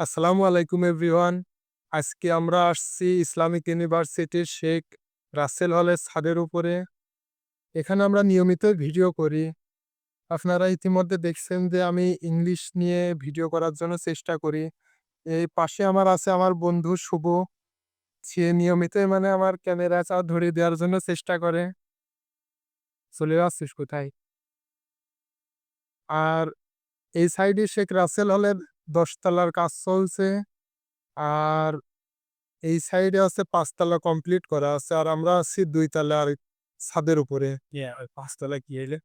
আসসালামু আলাইকুম এভরিওয়ান। আজকে আমরা আসছি ইসলামিক ইউনিভার্সিটির শেখ রাসেল হলের ছাদের উপরে। এখানে আমরা নিয়মিত ভিডিও করি। আপনারা ইতিমধ্যে দেখছেন যে আমি ইংলিশ নিয়ে ভিডিও করার জন্য চেষ্টা করি। এই পাশে আমার আছে আমার বন্ধু শুভ। সে নিয়মিত মানে আমার ক্যামেরা চা ধরে দেওয়ার জন্য চেষ্টা করে। চলে আসছিস কোথায়? আর এই সাইডে শেখ রাসেল হলের দশতলার কাজ চলছে। আর এই সাইডে আছে পাঁচতলা কমপ্লিট করা আছে। আর আমরা আছি দুই তলার ছাদের উপরে। পাঁচতলা কি এলে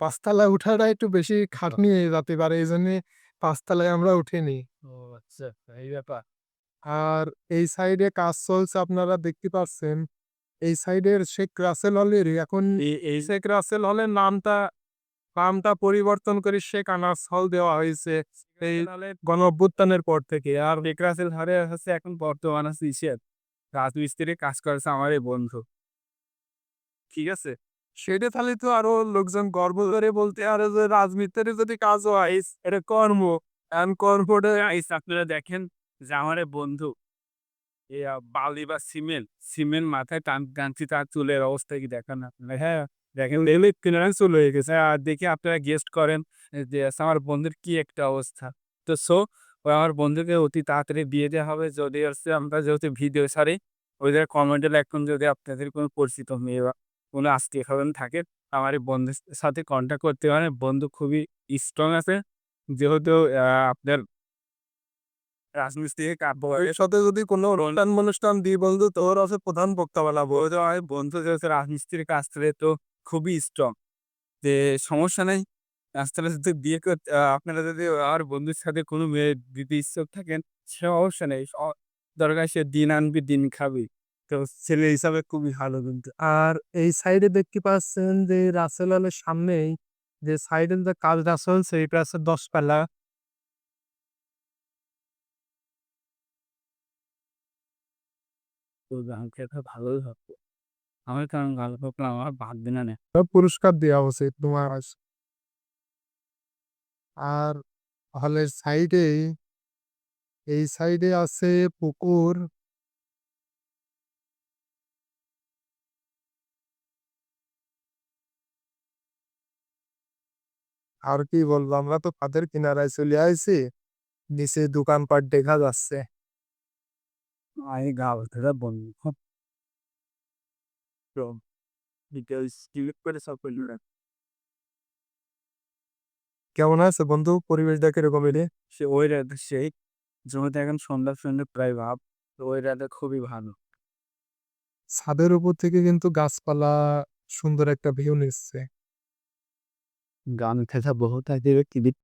পাঁচতলা উঠাটা একটু বেশি খাটনি হয়ে যেতে পারে। এই জন্য পাঁচতলায় আমরা উঠিনি। ও আচ্ছা এই ব্যাপার। আর এই সাইডে কাজ চলছে আপনারা দেখতে পাচ্ছেন এই সাইডের শেখ রাসেল হলের এখন এই শেখ রাসেল হলের নামটা নামটা পরিবর্তন করে শেখ আনাস হল দেওয়া হয়েছে। এই গণ অভ্যুত্থানের পর থেকে। আর শেখ রাসেল হারে হচ্ছে এখন বর্তমান আছে ইসের। রাজমিস্ত্রি কাজ করেছে আমার এই বন্ধু। ঠিক আছে? সেটা তাহলে তো আরও লোকজন গর্ব করে বলতে আরে যে রাজমিস্ত্রি যদি কাজ হয় এটা কর্ম। এখন কর্মটা গাইস আপনারা দেখেন যে আমার এই বন্ধু বালি বা সিমেন্ট সিমেন্ট মাথায় টান টানছি তার চুলের অবস্থা কি দেখান আপনারা? হ্যাঁ। দেখেন রেলে কিনারে চুল হয়ে গেছে। আর দেখে আপনারা গেস্ট করেন যে আমার বন্ধুর কি একটা অবস্থা? তো সো আমার বন্ধুকে অতি তাড়াতাড়ি বিয়ে দেওয়া হবে। যদি হচ্ছে আমরা যেহেতু ভিডিও ছাড়ি ওইদের কমেন্টে এখন যদি আপনাদের কোনো পরিচিত মেয়ে বা কোনো আত্মীয় স্বজন থাকে আমার এই বন্ধুর সাথে কন্ট্যাক্ট করতে পারেন। বন্ধু খুবই স্ট্রং আছে। যেহেতু আপনার রাজমিস্ত্রি এর সাথে যদি কোনো অনুষ্ঠান অনুষ্ঠান দিই বন্ধু তোর আছে প্রধান বক্তা তো বন্ধু যেহেতু রাজমিস্ত্রির কাজ করে তো খুবই স্ট্রং যে সমস্যা নেই, রাস্তাটা যদি বিয়ে করতে আপনারা যদি আমার বন্ধুর সাথে কোনো মেয়ে দিতে ইচ্ছুক থাকেন, সে সমস্যা নেই। দরকার সে দিন আনবি, দিন খাবি। তো ছেলে হিসাবে খুবই ভালো কিন্তু। আর এই সাইডে দেখতে পাচ্ছেন যে রাসেল হলের সামনেই যে সাইডে যে কাজটা চলছে এটা আছে দশতলা তো গান খেতে ভালোই হবে। আমার কারণ করলাম আমার বাদ দিনা নেই পুরস্কার দেওয়া উচিত তোমার আর হলের সাইডে এই সাইডে আছে পুকুর। আর কি বলব আমরা তো পাদের কিনারায় চলে আসছি নিচে দোকানপাট দেখা যাচ্ছে। আমি গা ধরে বন্ধু। Because you look you're কেমন আছে বন্ধু? পরিবেশটা কীরকম এলে সে ওই রাতে সেই। জমিতে এখন সন্ধ্যা সন্ধ্যা প্রায় ভাব তো ওই রাতে খুবই ভালো। ছাদের উপর থেকে কিন্তু গাছপালা সুন্দর একটা ভিউ নিচ্ছে। গান খেতে বহুত কিবির